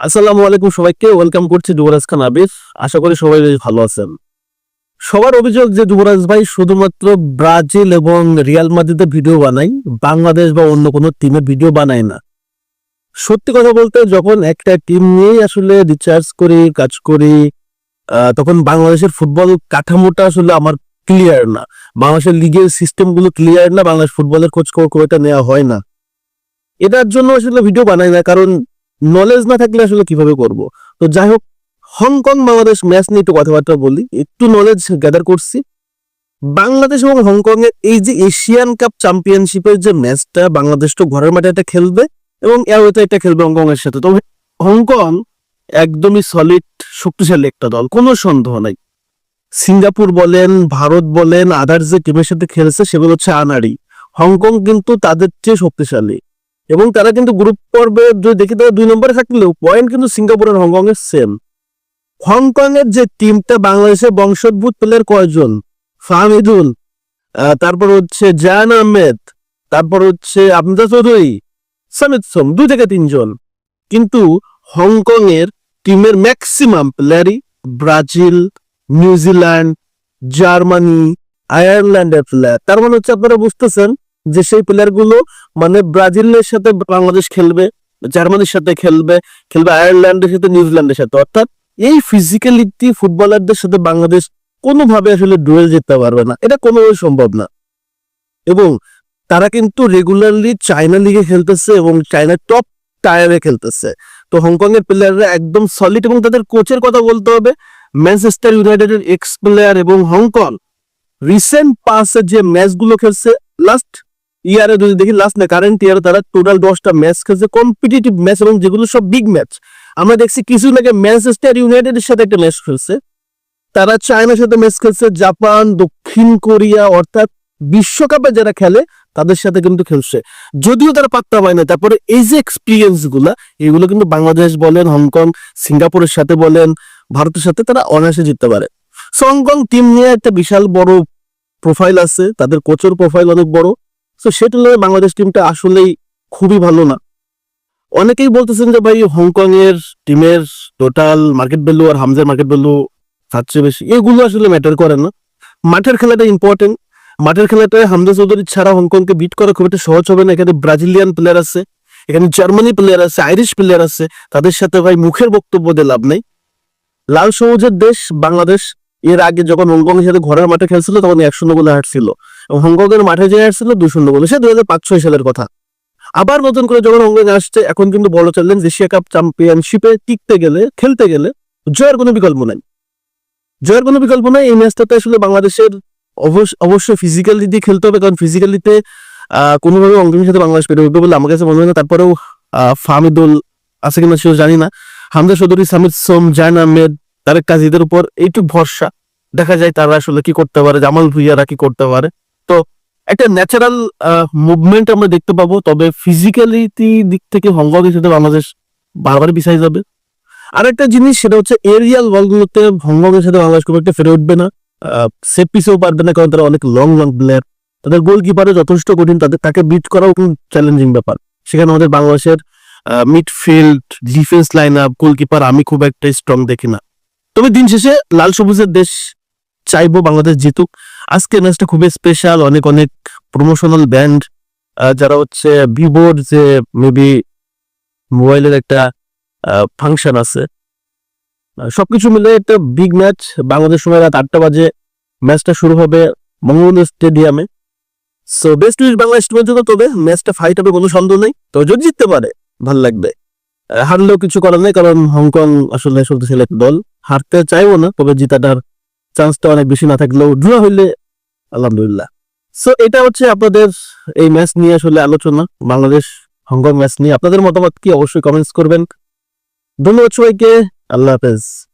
আসসালামু আলাইকুম সবাইকে ওয়েলকাম করছি যুবরাজ খান আবির। আশা করি সবাই বেশ ভালো আছেন। সবার অভিযোগ যে যুবরাজ ভাই শুধুমাত্র ব্রাজিল এবং রিয়াল মাদ্রিদের ভিডিও বানাই বাংলাদেশ বা অন্য কোনো টিমের ভিডিও বানায় না। সত্যি কথা বলতে যখন একটা টিম নিয়েই আসলে রিচার্জ করি, কাজ করি তখন বাংলাদেশের ফুটবল কাঠামোটা আসলে আমার ক্লিয়ার না। বাংলাদেশের লিগের সিস্টেমগুলো ক্লিয়ার না, বাংলাদেশ ফুটবলের খোঁজ খবর খুব একটা নেওয়া হয় না। এটার জন্য আসলে ভিডিও বানাই না, কারণ নলেজ না থাকলে আসলে কীভাবে করব? তো যাই হোক হংকং বাংলাদেশ ম্যাচ নিয়ে একটু কথাবার্তা বলি। একটু নলেজ গ্যাদার করছি। বাংলাদেশ এবং হংকং এর এই যে এশিয়ান কাপ চ্যাম্পিয়নশিপের যে ম্যাচটা বাংলাদেশ তো ঘরের মাঠে এটা খেলবে এবং অ্যাওয়েতে এটা খেলবে হংকং এর সাথে। তবে হংকং একদমই সলিড শক্তিশালী একটা দল, কোনো সন্দেহ নাই। সিঙ্গাপুর বলেন, ভারত বলেন আদার যে টিমের সাথে খেলছে সেগুলো হচ্ছে আনাড়ি। হংকং কিন্তু তাদের চেয়ে শক্তিশালী। এবং তারা কিন্তু গ্রুপ পর্বে যদি দেখি তারা দুই নম্বরে থাকলেও পয়েন্ট কিন্তু সিঙ্গাপুর আর হংকং এর সেম হংকং এর যে টিমটা বাংলাদেশের বংশোদ্ভূত প্লেয়ার কয়জন? আহ, তারপর হচ্ছে জায়ান আহমেদ তারপর হচ্ছে আমজা চৌধুরী সামিদ সোম দুই থেকে তিনজন। কিন্তু হংকং এর টিমের ম্যাক্সিমাম প্লেয়ারই ব্রাজিল নিউজিল্যান্ড জার্মানি আয়ারল্যান্ডের প্লেয়ার তার মানে হচ্ছে আপনারা বুঝতেছেন যে সেই প্লেয়ারগুলো মানে ব্রাজিলের সাথে বাংলাদেশ খেলবে, জার্মানির সাথে খেলবে খেলবে আয়ারল্যান্ডের সাথে, নিউজিল্যান্ডের সাথে, অর্থাৎ এই ফিজিক্যালিটি ফুটবলারদের সাথে বাংলাদেশ কোনোভাবে আসলে ডুয়েল যেতে পারবে না। এটা কোনোভাবে সম্ভব না। এবং তারা কিন্তু রেগুলারলি চায়না লিগে খেলতেছে এবং চায়নার টপ টায়ারে খেলতেছে। তো হংকং এর প্লেয়াররা একদম সলিড এবং তাদের কোচের কথা বলতে হবে ম্যানচেস্টার ইউনাইটেডের এক্স প্লেয়ার এবং হংকং। রিসেন্ট পাসে যে ম্যাচগুলো খেলছে লাস্ট ইয়ারে যদি দেখি লাস্ট না কারেন্ট ইয়ারে তারা টোটাল দশটা ম্যাচ খেলছে কম্পিটিটিভ ম্যাচ এবং যেগুলো সব বিগ ম্যাচ আমরা দেখছি কিছু আগে ম্যানচেস্টার ইউনাইটেডের সাথে একটা ম্যাচ খেলছে। তারা চায়নার সাথে ম্যাচ খেলছে জাপান দক্ষিণ কোরিয়া অর্থাৎ বিশ্বকাপে যারা খেলে, তাদের সাথে কিন্তু খেলছে। যদিও তারা পাত্তা পায় না, তারপরে এই যে এক্সপিরিয়েন্সগুলা, এগুলো কিন্তু বাংলাদেশ বলেন, হংকং, সিঙ্গাপুরের সাথে বলেন, ভারতের সাথে তারা অনায়াসে জিততে পারে। হংকং টিম নিয়ে একটা বিশাল বড় প্রোফাইল আছে, তাদের কোচের প্রোফাইল অনেক বড়। তো সেটা নিয়ে বাংলাদেশ টিমটা আসলেই খুবই ভালো না। অনেকেই বলতেছেন যে, ভাই হংকং এর টিমের টোটাল মার্কেট ভ্যালু আর হামজার মার্কেট ভ্যালু তার চেয়ে বেশি। এগুলো আসলে ম্যাটার করে না। মাঠের খেলাটা ইম্পর্টেন্ট মাঠের খেলাটায় হামজা চৌধুরী ছাড়া হংকংকে বিট করা খুব একটা সহজ হবে না। এখানে ব্রাজিলিয়ান প্লেয়ার আছে, এখানে জার্মানি প্লেয়ার আছে আইরিশ প্লেয়ার আছে। তাদের সাথে ভাই মুখের বক্তব্য দিয়ে লাভ নেই। লাল সবুজের দেশ বাংলাদেশ। এর আগে যখন হংকং এর সাথে ঘরের মাঠে খেলছিল, তখন একশো গোলে হারছিল এবং হংকং এর মাঠে যে হারছিল দুই শূন্য গোলে সে দুই হাজার পাঁচ ছয় সালের কথা। আবার নতুন করে যখন হংকং আসছে, এখন কিন্তু বড় চ্যালেঞ্জ এশিয়া কাপ চ্যাম্পিয়নশিপে টিকতে গেলে, খেলতে গেলে জয়ের কোনো বিকল্প নাই। জয়ের কোনো বিকল্প নাই, এই ম্যাচটাতে আসলে বাংলাদেশের অবশ্য- অবশ্যই ফিজিক্যালি দিয়ে খেলতে হবে, কারণ ফিজিক্যালিতে কোনোভাবে অঙ্গনের সাথে বাংলাদেশ পেরে উঠবে বলে আমার কাছে মনে হয় না। তারপরেও ফাহমিদুল আছে কিনা সেও জানি না। হামজা চৌধুরী সামিদ সোম, জায়ন আহমেদ, তারেক কাজীদের উপর এইটুক ভরসা। দেখা যায় তারা আসলে কি করতে পারে, জামাল ভুইয়ারা কি করতে পারে। একটা ন্যাচারাল মুভমেন্ট আমরা দেখতে পাবো। তবে ফিজিক্যালিটি দিক থেকে হংকং এর সাথে বাংলাদেশ বারবার পিছাই যাবে। আর একটা জিনিস সেটা হচ্ছে এরিয়াল বলগুলোতে এর সাথে বাংলাদেশ খুব একটা ফেরে উঠবে না। সেফ পিসেও পারবে না, কারণ তারা অনেক লং লং প্লেয়ার তাদের গোলকিপারও যথেষ্ট কঠিন, তাদের, তাকে বিট করাও খুব চ্যালেঞ্জিং ব্যাপার। সেখানে আমাদের বাংলাদেশের midfield defence line up goalkeeper আমি খুব একটা স্ট্রং দেখি না। তবে দিন শেষে লাল সবুজের দেশ চাইব বাংলাদেশ জিতুক। আজকে ম্যাচটা খুবই স্পেশাল অনেক অনেক প্রমোশনাল ব্যান্ড যারা হচ্ছে ভিভোর যে মেবি মোবাইলের একটা ফাংশন আছে। সবকিছু মিলে একটা বিগ ম্যাচ বাংলাদেশ সময় রাত আটটা বাজে। ম্যাচটা শুরু হবে বঙ্গবন্ধু স্টেডিয়ামে সো বেস্ট উইশ বাংলাদেশ টিমের জন্য, তবে ম্যাচটা ফাইট হবে কোনো সন্দেহ নেই। তো যদি জিততে পারে, ভালো লাগবে। হারলেও কিছু করার নেই, কারণ হংকং আসলে শক্তিশালী একটা দল। হারতে চাইব না, তবে জিতাটার চান্সটা অনেক বেশি না থাকলেও ড্র হইলে আলহামদুলিল্লাহ। সো এটা হচ্ছে আপনাদের এই ম্যাচ নিয়ে আসলে আলোচনা, বাংলাদেশ হংকং ম্যাচ নিয়ে। আপনাদের মতামত কি? অবশ্যই কমেন্টস করবেন। ধন্যবাদ সবাইকে। আল্লাহ হাফেজ।